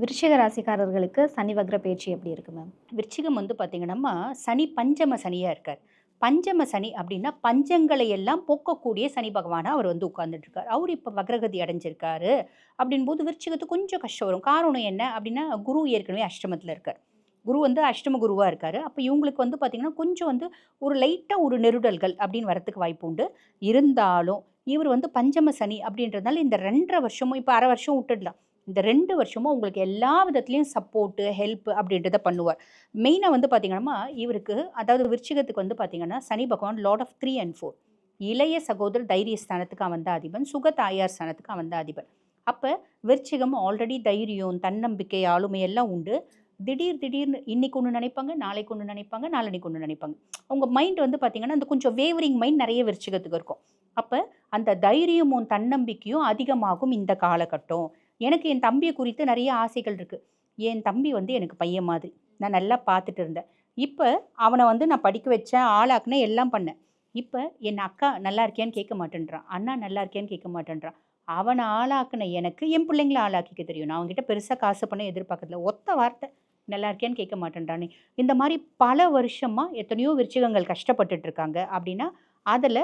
விருச்சிக ராசிக்காரர்களுக்கு சனி வக்ர பயிற்சி எப்படி இருக்கு மேம் விருச்சிகம் வந்து பார்த்தீங்கன்னா சனி பஞ்சம சனியாக இருக்கார். பஞ்சம சனி அப்படின்னா பஞ்சங்களை எல்லாம் போக்கக்கூடிய சனி பகவானாக அவர் வந்து உட்கார்ந்துட்டு இருக்கார் அவர் இப்போ வக்ரகதி அடைஞ்சிருக்காரு அப்படின் போது விருச்சிகத்துக்கு கொஞ்சம் கஷ்டம் வரும். காரணம் என்ன அப்படின்னா குரு ஏற்கனவே அஷ்டமத்தில் இருக்கார். குரு வந்து அஷ்டம குருவாக இருக்கார். அப்போ இவங்களுக்கு வந்து பார்த்திங்கன்னா கொஞ்சம் வந்து ஒரு லைட்டாக ஒரு நெருடல்கள் அப்படின்னு வரத்துக்கு வாய்ப்பு உண்டு. இருந்தாலும் இவர் வந்து பஞ்சம சனி அப்படின்றதுனால இந்த ரெண்டரை வருஷமும் இப்போ அரை வருஷம் விட்டுடலாம். இந்த ரெண்டு வருஷமும் உங்களுக்கு எல்லா விதத்துலேயும் சப்போர்ட்டு ஹெல்ப் அப்படின்றத பண்ணுவார். மெயினாக வந்து பார்த்தீங்கன்னா இவருக்கு அதாவது விருச்சிகத்துக்கு வந்து பார்த்தீங்கன்னா Shani Bhagavan lord of three and four இளைய சகோதரர் தைரிய ஸ்தானத்துக்கு அவன் தான் அதிபன். சுக தாயார் ஸ்தானத்துக்கு அவன் தான் அதிபன். அப்போ விருச்சிகம் ஆல்ரெடி தைரியம் தன்னம்பிக்கை ஆளுமை எல்லாம் உண்டு. திடீர் திடீர்னு இன்னைக்கு ஒன்று நினைப்பாங்க நாளைக்கு ஒன்று நினைப்பாங்க நாளன்னைக்கு ஒன்று நினைப்பாங்க. உங்கள் மைண்ட் வந்து பார்த்தீங்கன்னா அந்த கொஞ்சம் வேவரிங் மைண்ட் நிறைய விருச்சிகத்துக்கு இருக்கும். அப்போ அந்த தைரியமும் தன்னம்பிக்கையும் அதிகமாகும் இந்த காலகட்டம். எனக்கு என் தம்பியை குறித்து நிறைய ஆசைகள் இருக்குது என் தம்பி வந்து எனக்கு பையன் மாதிரி. நான் நல்லா பார்த்துட்டு இருந்தேன். இப்போ அவனை வந்து நான் படிக்க வச்சேன் ஆளாக்குனேன் எல்லாம் பண்ணேன். இப்போ என் அக்கா நல்லா இருக்கியான்னு கேட்க மாட்டேன்றான். அண்ணா நல்லா இருக்கியான்னு கேட்க மாட்டேன்றான். அவனை ஆளாக்குன எனக்கு என் பிள்ளைங்கள ஆளாக்கிக்க தெரியும். நான் அவங்ககிட்ட பெருசாக காசு பண்ண எதிர்பார்க்கறதில்ல. ஒத்த வார்த்தை நல்லா இருக்கியான்னு கேட்க மாட்டேன்றானே. இந்த மாதிரி பல வருஷமாக எத்தனையோ விருச்சிகங்கள் கஷ்டப்பட்டுட்டு இருக்காங்க அப்படின்னா அதில்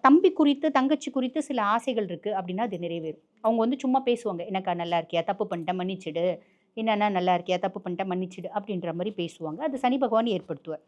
தம்பி குறித்து தங்கச்சி குறித்து சில ஆசைகள் இருக்குது அப்படின்னா அது நிறைவேறும். அவங்க வந்து சும்மா பேசுவாங்க எனக்கா நல்லா இருக்கியா? தப்பு பண்ணிட்டேன் மன்னிச்சிடு. என்னன்னா நல்லா இருக்கியா? தப்பு பண்ணிட்டேன் மன்னிச்சிடு. அப்படின்ற மாதிரி பேசுவாங்க. அது சனி பகவான் ஏற்படுத்துவார்.